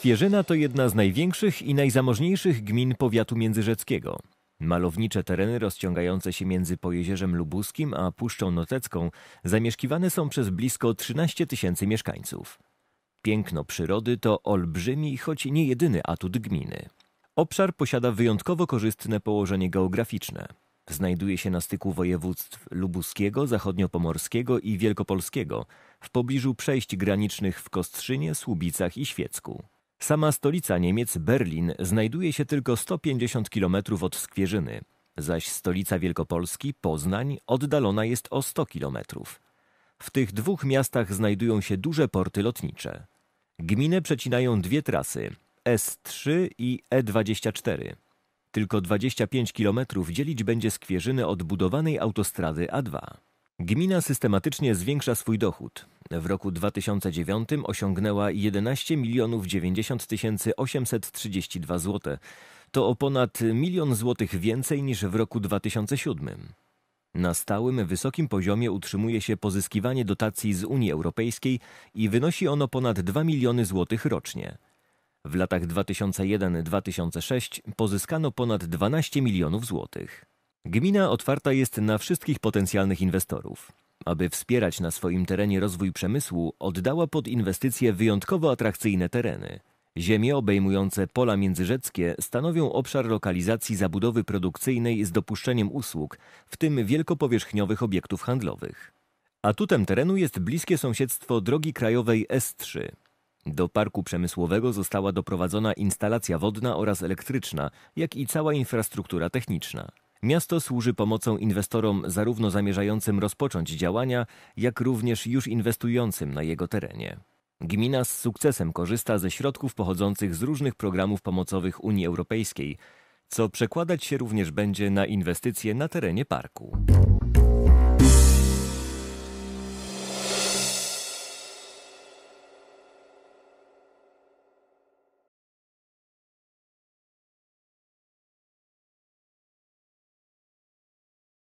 Skwierzyna to jedna z największych i najzamożniejszych gmin powiatu międzyrzeckiego. Malownicze tereny rozciągające się między Pojezierzem Lubuskim a Puszczą Notecką zamieszkiwane są przez blisko 13 tysięcy mieszkańców. Piękno przyrody to olbrzymi, choć nie jedyny atut gminy. Obszar posiada wyjątkowo korzystne położenie geograficzne. Znajduje się na styku województw lubuskiego, zachodniopomorskiego i wielkopolskiego, w pobliżu przejść granicznych w Kostrzynie, Słubicach i Świecku. Sama stolica Niemiec, Berlin, znajduje się tylko 150 km od Skwierzyny, zaś stolica Wielkopolski, Poznań, oddalona jest o 100 km. W tych dwóch miastach znajdują się duże porty lotnicze. Gminę przecinają dwie trasy S3 i E24. Tylko 25 km dzielić będzie Skwierzyny od budowanej autostrady A2. Gmina systematycznie zwiększa swój dochód. W roku 2009 osiągnęła 11 milionów 90 tysięcy 832 zł. To o ponad milion złotych więcej niż w roku 2007. Na stałym, wysokim poziomie utrzymuje się pozyskiwanie dotacji z Unii Europejskiej i wynosi ono ponad 2 miliony złotych rocznie. W latach 2001-2006 pozyskano ponad 12 milionów złotych. Gmina otwarta jest na wszystkich potencjalnych inwestorów. Aby wspierać na swoim terenie rozwój przemysłu, oddała pod inwestycje wyjątkowo atrakcyjne tereny. Ziemie obejmujące pola międzyrzeckie stanowią obszar lokalizacji zabudowy produkcyjnej z dopuszczeniem usług, w tym wielkopowierzchniowych obiektów handlowych. Atutem terenu jest bliskie sąsiedztwo drogi krajowej S3. Do parku przemysłowego została doprowadzona instalacja wodna oraz elektryczna, jak i cała infrastruktura techniczna. Miasto służy pomocą inwestorom zarówno zamierzającym rozpocząć działania, jak również już inwestującym na jego terenie. Gmina z sukcesem korzysta ze środków pochodzących z różnych programów pomocowych Unii Europejskiej, co przekładać się również będzie na inwestycje na terenie parku.